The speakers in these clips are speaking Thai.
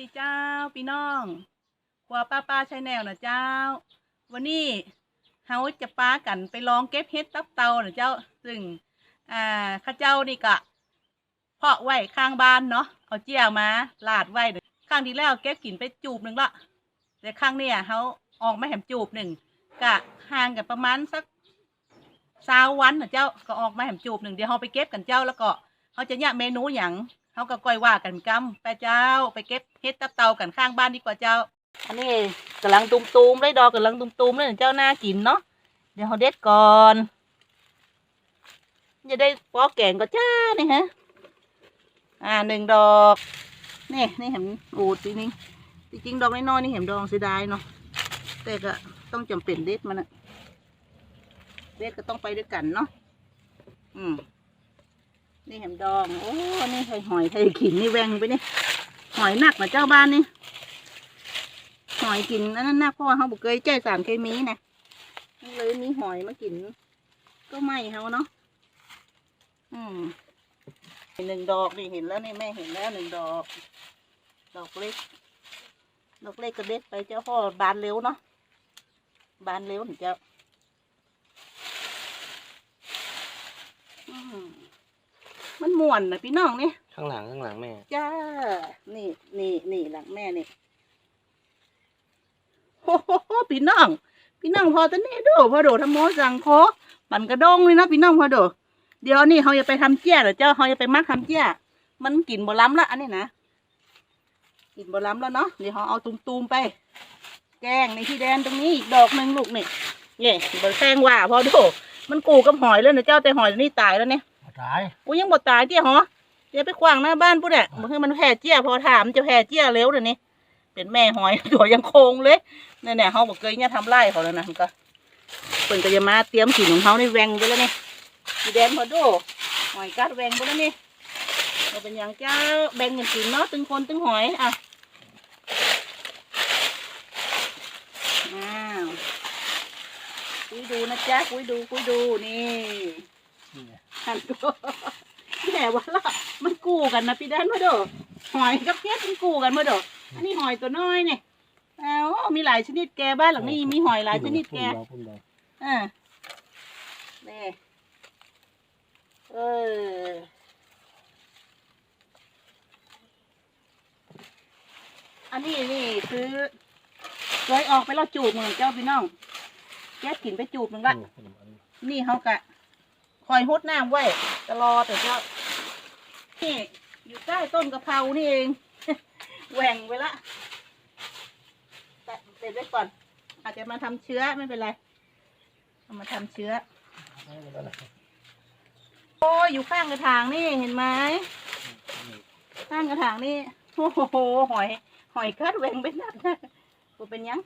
ดีเจ้าพี่น้องครัวป้าป้าชายแนวนะเจ้า วันนี้เฮาจะป้ากันไปลองเก็บเห็ดตับเตานะเจ้าซึ่งอ่าข้าเจ้านี่กะเพาะไว้ข้างบ้านเนาะเอาเจียวมาลาดไว้ข้างที่แล้วเก็บกินไปจูบหนึ่งละแต่ข้างเนี้ยเขาออกมาแหมจูบหนึ่งกะห่างกันประมาณสักสาววันนะเจ้าก็ออกมาแหมจูบหนึ่งเดี๋ยวเขาไปเก็บกันเจ้าแล้วก็เขาจะเนี่ยเมนูอย่าง เขาก็ก้อยว่ากันกำไปเจ้า ไปเก็บเห็ดตับเตากันข้างบ้านดีกว่าเจ้า อันนี้กำลังตุมๆเลยดอกกำลังตุมๆเลยเจ้าหน่ากินเนาะเดี๋ยวเขาเด็ดก่อนจะได้ปอกแกงก็จ้านี่ฮะอ่าหนึ่งดอกนี่นี่เห็นอูดจริงจริงๆดอกน้อยๆนี่เห็นดองเสียดายเนาะแต่ก็ต้องจำเป็นเด็ดมันอะเด็ดก็ต้องไปด้วยกันเนาะอืม นี่เห็นดอง โอ้ นี่ไข่หอยไข่ขินนี่แวงไปนี่ หอยหนักนะเจ้าบ้านนี่ หอยกินนั้นนักเพราะว่าเขาบอกเคยใจสารเคมีนะเลยมีหอยมากิน ก็ไม่เขาเนาะ อืมหนึ่งดอกนี่เห็นแล้วนี่แม่เห็นแล้วหนึ่งดอก ดอกเล็ก ดอกเล็กก็เด็ดไปเจ้าพ่อบานเร็วเนาะ บานเร็วหนึ่งเจ้าอืม มันม่วนนะพี่น้องนี่ข้างหลังข้างหลังแม่ จ้า นี่นี่นี่หลังแม่นี่โอ้โหพี่น้อง พี่น้องพอตอนนี้ดูพอโดทำโมสังโคปั่นกระด้งเลยนะพี่น้องพอโดเดี๋ยวนี่เขาจะไปทำเจี้ยเหรอเจ้าเขาจะไปมักทำเจี้ยมันกลิ่นบล้ำละอันนี้นะกลิ่นบล้ำแล้วเนาะเดี๋ยวเขาเอาตุมๆไป แกงในที่แดนตรงนี้อีกดอกหนึ่งลูกนี่เนี่ยบนแซงว่าพอดูมันกูกับหอยเลยนะเจ้าแต่หอยนี่ตายแล้วเนี่ย ตายกูยังบ่ตายเจี้ยหรอเดี๋ยวไปขวางหน้าบ้านปุ๊เนี่ยมันคือมันแผ่เจี้ยพอถามจะแผ่เจี้ยเร็วเดี๋ยวนี้เป็นแม่หอยตัวยังโคงเลยเนี่ยเนี่ยเขาบอกเคยเนี่ยทำไร่เขาแล้วนะมันก็เปิ่นก็จะมาเตรียมกินของเขาในแวงไปแล้วนี่สีแดงพอดูหอยกัดแวงไปแล้วนี่เราเป็นอย่างเจ้าแบ่งกันกินเนาะตึงคนตึงหอยอะอ้าวคุยดูนะจ๊ะคุยดูคุยดูนี่ หันก็แหมว่าละมันกู้กันนะพี่แดนมาเด้อหอยกับเพชรมันกู้กันมาเด้ออันนี้หอยตัวน้อยเนี่ยอ้าวมีหลายชนิดแกบ้านหลังนี้มีหอยหลายชนิดแกอ่านี่เอออันนี้นี่คือเคยออกไปแล้วจูบเหมือนเจ้าพี่น้องแกกินไปจูบหนึ่งละนี่เขากะ คอยหดน้ำไว้ตลอดแต่เจ้านี่อยู่ใต้ต้นกะเพรานี่เองแหว่งไปละแต่เสร็จไว้ก่อน อาจจะมาทำเชื้อไม่เป็นไรเอามาทำเชื้อ โอ้ยอยู่ข้างกระถางนี่เห็นไหมข้างกระถางนี่โอ้โหหอย หอยคัดแหว่งไปนักกูเป็นยัง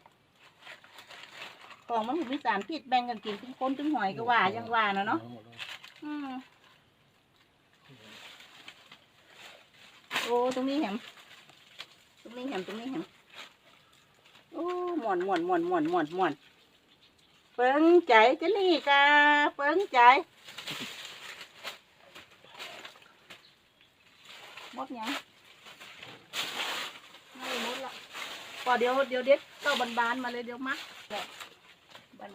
ของมันมีสารพิษแบ่งกันกินถึงคนถึงหอยก็ว่ายังว่านะเนาะ อืมโอ้ตรงนี้แหมตรงนี้แหมตรงนี้แหมโอ้หมวนหมวนหมวนหมวนหมวนหมวนเฟิงใจจะนี่กาเฟิงใจมดยังไม่มดละพอเดี๋ยวเดี๋ยวเด็ดเข้าบานๆมาเลยเดี๋ยวมัก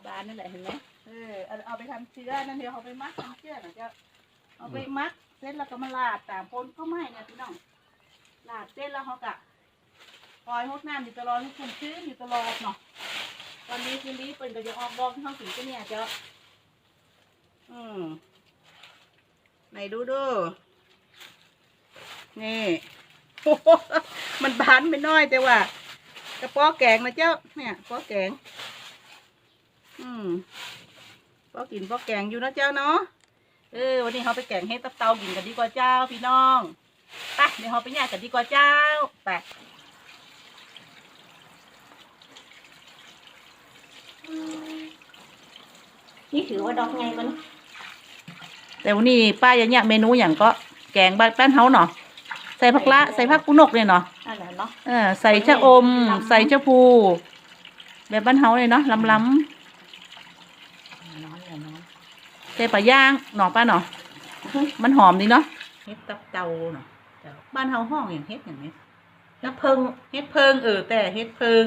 บานๆนั่นแหละเห็นไหม เออเอาเอาไปทำเชื้อนั่นเดี๋ยวเอาไปมักทำเชื้อน่อยเจ้าเอาไปมักเสร็จแล้วก็มาลาดตามพ้นก็ไม่เนี่ยพี่น้องลาดเสร็จแล้วเขากะคอยหดน้ำอยู่ตลอดให้ชุ่มชื้นอยู่ตลอดเนาะตอนนี้คืนนี้เปิ่นก็จะออกดอกที่เขาถึงก็เนี่ยเจ้าอืมไหนดูดูนี่โอ้โหมันบานไปหน้อยแต่ว่ากระป๋อแกงนะเจ้าเนี่ยกระป๋อแกง อืม ก็กินก็แกงอยู่นะเจ้าเนาะเออวันนี้เขาไปแกงให้ตับเตากินกันดีกว่าเจ้าพี่น้องไปเดี๋ยวเขาไปแยกกันดีกว่าเจ้าไปนี่ถือว่าดอกไงมันแต่วันนี้ป้ายังอยากเมนูอย่างก็แกงบ้านบ้านเฮาเนาะใส่ผักละใส่ผักกุนกเนี่ยเนาะอะไรเนาะเออใส่ชะอม ใส่ชะพูแบบบ้านเฮาเลยเนาะล้ำล้ำ น้อยอย่าน้อย ใส่ปลาย่างหน่อป้าหน่อมันหอมดีเนาะเฮ็ดตับเตาเนาะบ้านเฮาห้องอย่างเฮ็ดอย่างนี้เน้ำเพิงเฮ็ดเพิงเออแต่เฮ็ดเพิง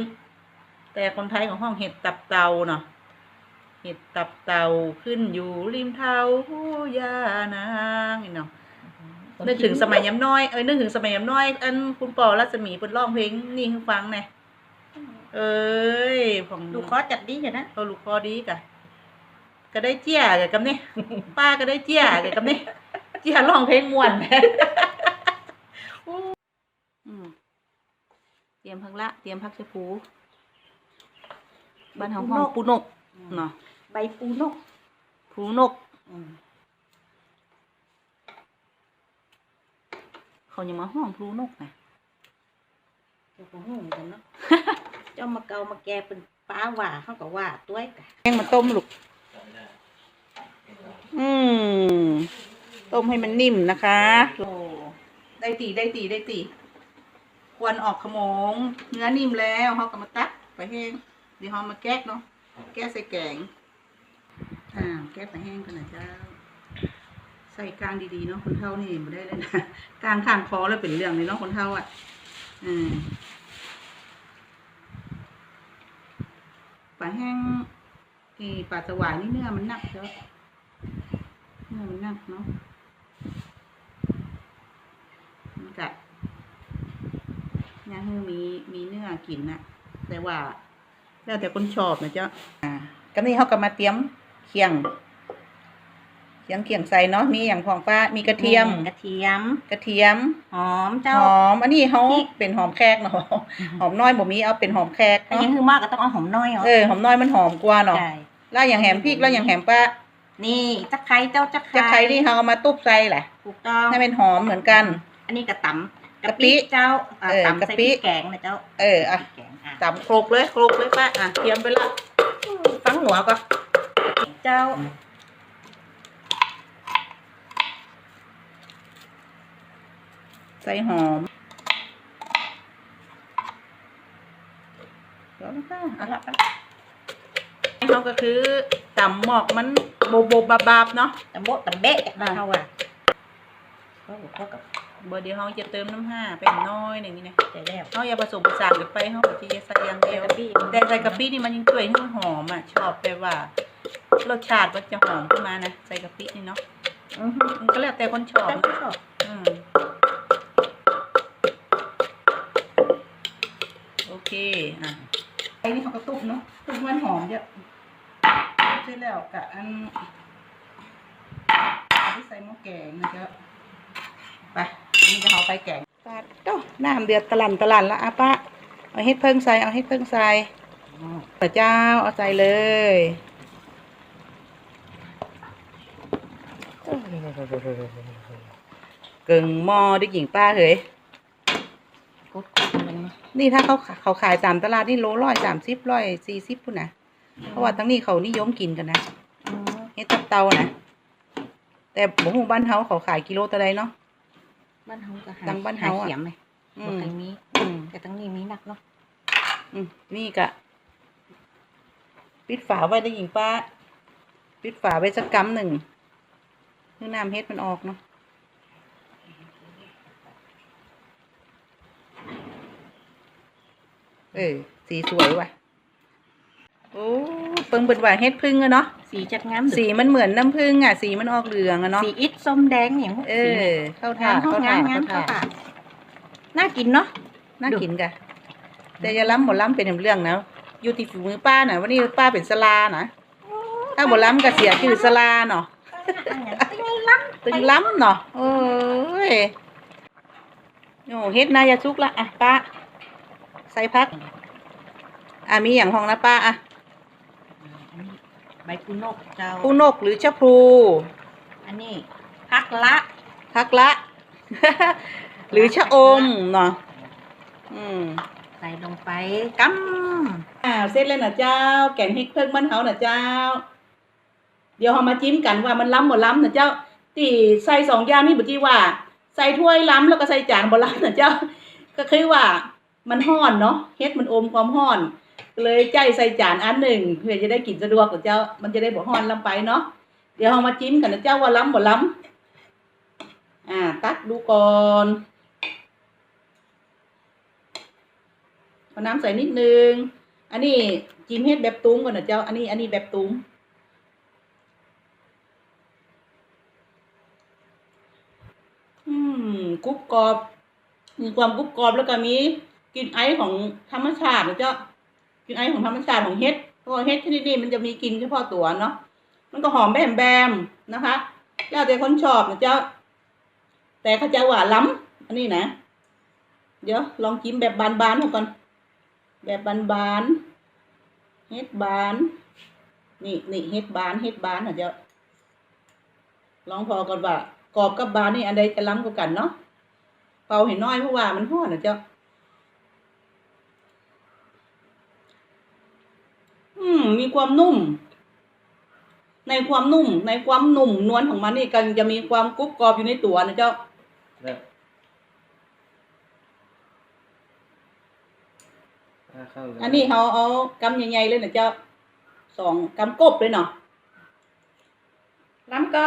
แต่คนไทยของห้องเห็ดตับเตาเนาะเห็ดตับเตาขึ้นอยู่ริมเท้าผู้ยานางนี่เนาะนึกถึงสมัยย้ำน้อยเอ้ยนึกถึงสมัยย้ำน้อย อันคุณปอรัศมีเปิดร้องเพลงนี่ให้ฟังแหน่เอ้ยของลูกคอจัดดีเห็นนะเขาลูกคอดีกะ ก็ได้เจี้ยกับกับนี่ป้าก็ได้เจี้ยกับกับนี่เจี้ยร้องเพลงม่วนอืมเตรียมพักละ เตรียมพักชะพูบ้านเฮาห้องปูนกเนาะใบปูนกปูนกอืมเขายังมาห้องปูนกนะเจ้าของหูกันเนาะเจ้ามาเกามาแกเป็นป้าหว่าเขาก็ว่าตัวกะแห้งมาต้มลูก อืม ต้มให้มันนิ่มนะคะโอ้ได้ตีได้ตีได้ตีควนออกขโมง เนื้อนิ่มแล้วเขาก็มาตักไปแห้งเดี๋ยวเขามาแก๊กเนาะแก้ใส่แกงอ่าแก้ไปแห้งกันนะเจ้า ใส่กลางดีๆเนาะคนเท่านี่ไม่ได้เลยนะกลางข้างคอแล้วเป็นเรื่องเลยเนาะคนเท่าอะอืมปลาแห้ง เออปลาสวายนี่เนื้อมันหนักเจ้าเนื้อมันหนักเนาะมันกะย่างให้มีมีเนื้อกินนะแต่ว่า แล้วแต่คนชอบนะเจ้าอ่าก็นี่เขาก็มาเตรียมเคียงเคียงเคียงใส่เนาะมีอย่างของป้ามีกระเทียม กระเทียม กระเทียมหอมหเจ้าอมอันนี้เขาพริกเป็นหอมแขกเนาะหอมน้อยบ่มีเอาเป็นหอมแขกอันเนาะนี้คือมากก็ต้องเอาหอมน้อยเหรอเออหอมน้อยมันหอมกว่าเนาะใช่ แล้วอย่างแหมพริกแล้วอย่างแหมป้านี่ตะไคร้เจ้าตะไคร้จะใครนี่เขาเอามาตุบใส่แหละถูกต้องให้เป็นหอมเหมือนกัน อันนี้กระตำกะปิเจ้าอ่าเออตำกะใส่ปิพริกแกงนะเจ้าเอออะแกงอะตำโครกเลยโครกเลยป้าอะเทียมไปละฟังหัวก็เจ้าใส่หอมเดี๋ยวนะป้าอะละป้าเขาก็คือตำหมอกมันโบโบบาบาบๆเนาะตะโบะตะเบะนะเขาอะเขาบอกเขากับเบอร์เดียวเขาจะเติมน้ำห้าไปน้อยหนึ่งนี่นะใจแล้วเขาอย่าผสมผสานกันไปเขาก็จะใส่อย่างเดียวกะปิแต่ใส่กะปินี่มันยังช่วยให้มันหอมอะชอบแบบว่ารสชาติมันจะหอมขึ้นมานะใส่กะปินี่เนาะอือฮึมันก็แล้วแต่คนชอบแต่นะไม่ชอบอืมโอเคอะไอ้นี่เขาก็ตุบเนาะตุบให้มันหอมเยอะ ใช่แล้วกะอันเอาไปใส่หม้อแกงนะเจ้าไปอันนี่จะเอาไปแกงปาดโต้น้ำเดือดตะลันตะลันละอะป้าเอาเฮ็ดเพิ่งใส่เอาเฮ็ดเพิ่งใส่อืมพระเจ้าเอาใจเลยเกิงหม้อได้หญิงป้าเฮ้ยกดกดมันนะนี่ถ้าเขาเขาขายตามตลาดนี่โลร้อยสามสิบร้อยสี่สิบพุ่นนะ เพราะว่าตั้งนี้เขานิยมกินกันนะอืมเฮ็ดตับเตานะแต่บ่ฮู้บ้านเฮาเขาขายกิโลเท่าใดเนาะบ้านเฮาก็หาตังบ้านเฮาอะเขียมไหมอืบ่มเคยมีอืมแต่ตั้งนี้มีนักเนาะอืมนี่กะปิดฝาไว้ได้หญิงป้าปิดฝาไว้สักกำหนึ่งเพื่อน้ำเฮ็ดมันออกเนาะเออสีสวยว่ะโอ้เปิงเปิดว่าเฮ็ดพึ่งอะเนาะสีจัดงามสีมันเหมือนน้ำผึ้งอะสีมันออกเหลืองอะเนาะสีอิฐส้มแดงอย่างพวกเอสีอเนี่ยเข้าท่างามเข้าเข้างาท่ามงามเข้าเข้าท่าปากน่ากินเนาะ น่าดู กินกะแต่อย่าล้ำหมดล้ำเป็นเรื่องนะอยู่ที่ฝีมือป้าน่ะวันนี้ป้าเป็นสลานะถ้าหมดล้ำก็เสียชื่อสลาเนาะตึงล้ตึงล้ำเนาะโอ้ยโอ้เฮ็ดนายาซุกละอะป้าใส่พักอะมีอย่างของนะป้าอะ ใบปูนกเจ้าปูนกหรือชะพลูอันนี้พักละพักละ หรือชะอมเนาะอืมใส่ลงไปกอ่าเสร็จแล้วนะเจ้า แกงเฮ็ดเพิ่งมันเฮานะเจ้า เดี๋ยวเรามาจิ้มกันว่ามันล้ำบ่ล้ำนะเจ้าที่ใส่สองอย่างนี่บ่ที่ว่า ใส่ถ้วยล้ำแล้วก็ใส่จานบ่ล้ำนะเจ้า ก็คือว่ามันห้อนเนาะเฮ็ดมันอมความห้อนก็ เลยใจใส่จานอันหนึ่งเพื่อจะได้กินสะดวกนะเจ้า มันจะได้บ่ห้อนล้ำไปเนาะเดี๋ยวเรามาจิ้มกันนะเจ้าว่าล้ำบ่ล้ำอ่า ตักดูก่อนเอาน้ำใส่นิดนึง อันนี้จิ้มเฮ็ดแบบตุ้มก่อนนะเจ้า อันนี้อันนี้แบบตุ้มอืมกรุบกรอบ มีความกรุบกรอบแล้วก็มีกลิ่นไอของธรรมชาตินะเจ้า กลิ่นไอของธรรมชาติของเฮ็ดเพราะเฮ็ดที่นี่มันจะมีกลิ่นเฉพาะตัวเนาะมันก็หอมแบมแบมนะคะแล้วแต่คนชอบนะเจ้า แต่เขาจะหวานล้ำอันนี้นะ เดี๋ยวลองจิ้มแบบบานๆเขาก่อน แบบบานๆเฮ็ดบาน นี่นี่เฮ็ดบานเฮ็ดบานนะเจ้าลองพอก่อนว่ากรอบกับบานนี่อันใดจะล้ำกว่ากันเนาะเป่าเห็นน้อยเพราะว่ามันห้อนนะเจ้า อืม มีความนุ่ม ในความนุ่ม ในความนุ่มนวลของมันนี่กันจะมีความกรุบกรอบอยู่ในตัวนะเจ้าเนี่ยอ่าเข้าเลยอันนี้เขาเอากำใหญ่ๆเลยนะเจ้าสองกำกบเลยเนาะล้ำก็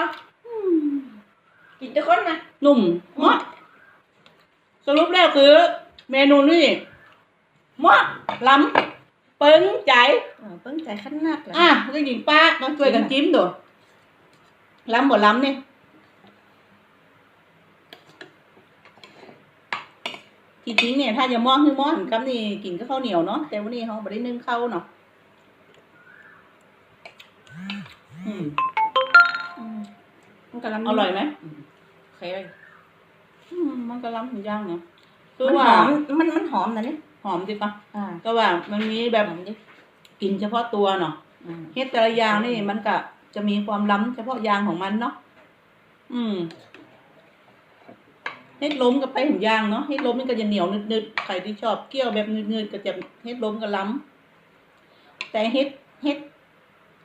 กินทุกคนนะนุ่มมากสรุปแล้วคือ เมนูนี่มากล้ำ เปิ้งใจเออเปิ้งใจขั้นนักเลยอะก็หญิงป้าต้องช่วยกันจิ้มดูล้ำบ่ล้ำนี่ที่จริงเนี่ยถ้าจะมองคือมองกับนี่กินก็ข้าวเหนียวเนาะแต่วันนี้เขาไม่ได้นึ่งข้าวเนาะอืมอืมมันกำลังอร่อยไหมโอเคเลยอืมมันก็ล้ำถึงย่างเนาะคืมันอว่าหอมมันมันหอมนะนี่ หอมจิปะอ่าก็ว่ามันมีแบบหอมดิกลิ่นเฉพาะตัวเนาะอืมเฮ็ดแต่ละอย่างนี่มันก็จะมีความล้ำเฉพาะอย่างของมันเนาะอืมเฮ็ดล้มก็ไปถึงย่างเนาะเฮ็ดล้มมันก็จะเหนียวนึดๆใครที่ชอบเคี่ยวแบบนืดๆก็จะเฮ็ดล้มก็ล้ำแต่เฮ็ดเฮ็ด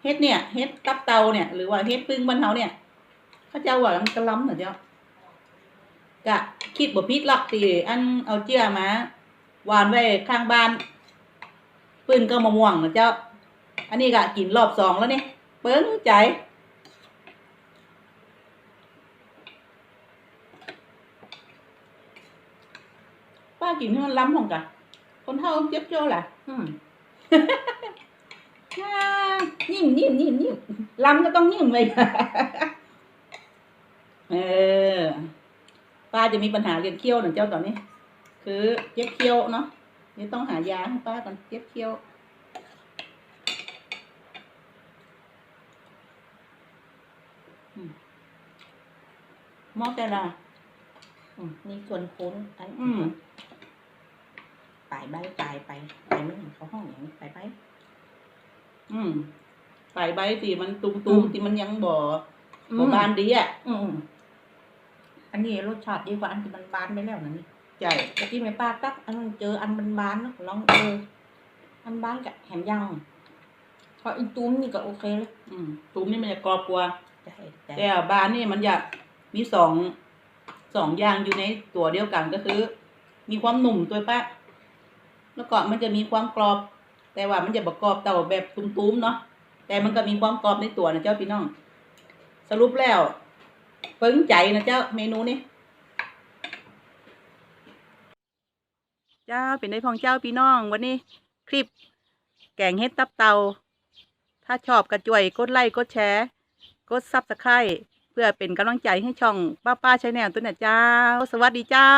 เฮ็ดเนี่ยเฮ็ดตับเตาเนี่ย หรือว่าเฮ็ดปึ้งบ้านเฮาเนี่ยเขาเจ้าว่ามันก็ล้ำเหรอเจ้ากะคิดบ่ผิดหรอกตีอันเอาเจื้อมา หวานไว้ข้างบ้านปึ้งก็มะม่วงนะเจ้า อันนี้ก็กินรอบสองแล้วนี่เปิ้งใจป้ากินให้มันล้ำของกะคนเท่าเจ็บโจ้แหละอืมอ่านิ่มนิ่มนิ่มนิ่มล้ำก็ต้องนิ่มเลยเออ ป้าจะมีปัญหาเรียนเคี้ยวหนึ่งเจ้าตอนนี้ คือเจ็บเคี้ยวเนาะเดี๋ยวต้องหายาให้ป้าก่อนเจ็บเคี้ยวอืมหมอแต่ละอืมนี่ส่วนโค้นอันอืมปลายใบปลายไปไปไม่เห็นเขาห้องอย่างนี้ปลายใบอืมปลายใบที่มันตุมๆที่มันยังบ่บ่บานดีอะอืมอืมอันนี้รสชาติดีกว่าอันที่มันบานไปแล้วนะนี่ ใช่ตะกี้แม่ป้าตักอันนั้นเจออันมันบานๆนะลองเอออันบานกับแหมยังพออีตุ้มนี่ก็โอเคเลยอืมตุมนี่มันจะกรอบกว่าใช่ใช่แต่บานนี่มันจะมีสองสองอย่างอยู่ในตัวเดียวกันก็คือ มีความหนุ่มตัวป้าแล้วก็มันจะมีความกรอบ แต่ว่ามันจะประกรอบเต่าแบบตุ้มๆเนาะแต่มันก็มีความกรอบในตัวนะเจ้าพี่น้อง สรุปแล้วปึ้งใจนะเจ้าเมนูนี้ เจ้าเป็นได้พองเจ้าพี่น้อง วันนี้คลิป แกงเฮ็ดตับเตา ถ้าชอบกระจวยกดไลค์กดแชร์ กดซับสไครต์เพื่อเป็นกำลังใจให้ช่องป้าป้าชาแนลตัวน่ะเจ้า สวัสดีเจ้า